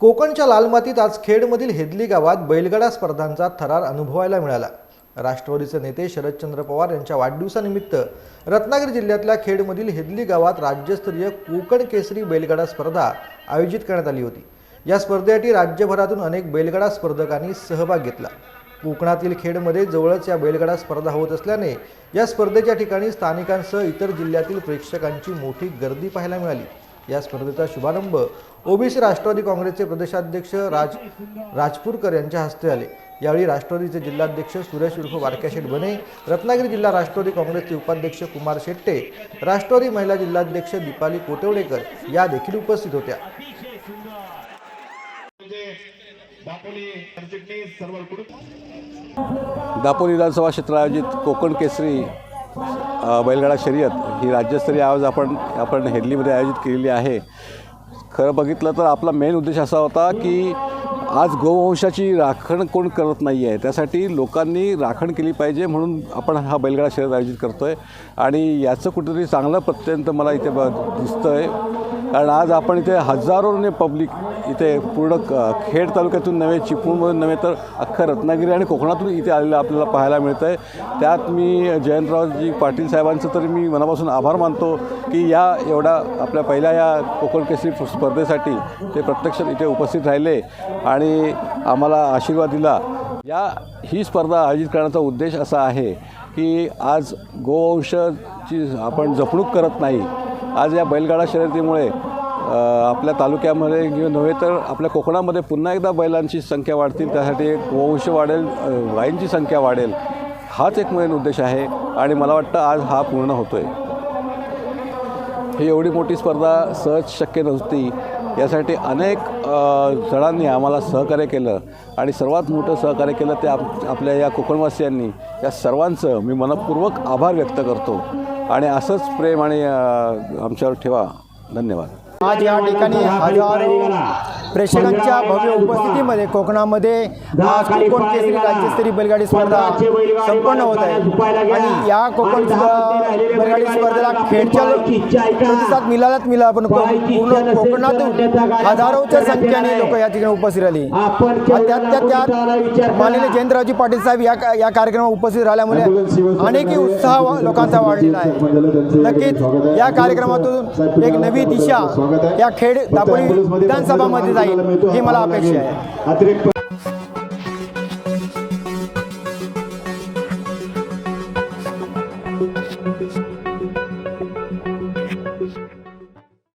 कोकणच्या लालमातीत आज खेडमधील हेदली गावात बैलगाडा स्पर्धांचा थरार अनुभवायला मिळाला. राष्ट्रवादीचे नेते शरदचंद्र पवार यांच्या वाढदिवसानिमित्त रत्नागिरी जिल्ह्यातल्या खेडमधील हेदली गावात राज्यस्तरीय कोकण केसरी बैलगाडा स्पर्धा आयोजित करण्यात आली होती. या स्पर्धेसाठी राज्यभरातून अनेक बैलगाडा स्पर्धकांनी सहभाग घेतला. कोकणातील खेडमध्ये जवळच या बैलगाडा स्पर्धा होत असल्याने या स्पर्धेच्या ठिकाणी स्थानिकांसह इतर जिल्ह्यातील प्रेक्षकांची मोठी गर्दी पाहायला मिळाली. या स्पर्धेचा शुभारंभ ओबीसी राष्ट्रवादी काँग्रेसचे प्रदेशाध्यक्ष राज राजपूरकर यांच्या हस्ते आले. यावेळी राष्ट्रवादीचे जिल्हाध्यक्ष सुरेश उर्फ वारक्याशेठ बने रत्नागिरी जिल्हा राष्ट्रवादी काँग्रेसचे उपाध्यक्ष कुमार शेट्टे राष्ट्रवादी महिला जिल्हाध्यक्ष दीपाली कोटेवडेकर या देखील उपस्थित होत्या. दापोली विधानसभा क्षेत्र आयोजित कोकण केसरी बैलगाडा शर्यत ही राज्यस्तरीय आज आपण आपण हेडलीमध्ये आयोजित केलेली आहे. खरं बघितलं तर आपला मेन उद्देश असा होता की आज गोवंशाची राखण कोण करत नाही आहे त्यासाठी लोकांनी राखण केली पाहिजे म्हणून आपण हा बैलगाडा शर्यत आयोजित करतो आहे आणि याचं कुठेतरी चांगलं प्रत्यंत मला इथे ब दिसतं आहे कारण आज आपण इथे हजारोने पब्लिक इथे पूर्ण खेड तालुक्यातून नव्हे चिपळूणमधून नव्हे तर अख्खा रत्नागिरी आणि कोकणातून इथे आलेलं आपल्याला पाहायला मिळतं आहे त्यात मी जयंतरावजी पाटील साहेबांचं तरी मी मनापासून आभार मानतो की या एवढा आपल्या पहिल्या या कोकण केसरी स्पर्धेसाठी ते प्रत्यक्ष इथे उपस्थित राहिले आणि आम्हाला आशीर्वाद दिला. या ही स्पर्धा आयोजित करण्याचा उद्देश असा आहे की आज गोवंशची आपण जपणूक करत नाही आज या बैलगाडा शर्यतीमुळे आपल्या तालुक्यामध्ये किंवा नव्हे तर आपल्या कोकणामध्ये पुन्हा एकदा बैलांची संख्या वाढतील. त्यासाठी एक वंश वाढेल गायींची संख्या वाढेल हाच एक मेन उद्देश आहे आणि मला वाटतं आज हा पूर्ण होतो आहे ही एवढी मोठी स्पर्धा सहज शक्य नव्हती. यासाठी अनेक जणांनी आम्हाला सहकार्य केलं आणि सर्वात मोठं सहकार्य केलं ते आप आपल्या या कोकणवासियांनी. या सर्वांचं मी मनपूर्वक आभार व्यक्त करतो. आणि असंच प्रेम आणि आमच्यावर ठेवा. धन्यवाद. आज या ठिकाणी हजारो प्रेक्षकांच्या भव्य उपस्थितीमध्ये कोकणामध्ये आज कोकण केसरी राज्यस्तरीय बैलगाडी स्पर्धा संपन्न होत आहे. आणि या कोकण बैलगाडी स्पर्धेला खेळच्या प्रतिसाद मिळालाच मिळाला. पण पूर्ण कोकणातून हजारोच्या संख्येने लोक या ठिकाणी उपस्थित राहिली. त्यात त्यात त्यात माननीय जयंतरावजी पाटील साहेब या या कार्यक्रमात उपस्थित राहिल्यामुळे अनेकही उत्साह लोकांचा वाढलेला आहे. नक्कीच या कार्यक्रमातून एक नवी दिशा या खेड दापोली विधानसभामध्ये जाईल ही मला अपेक्षा आहे.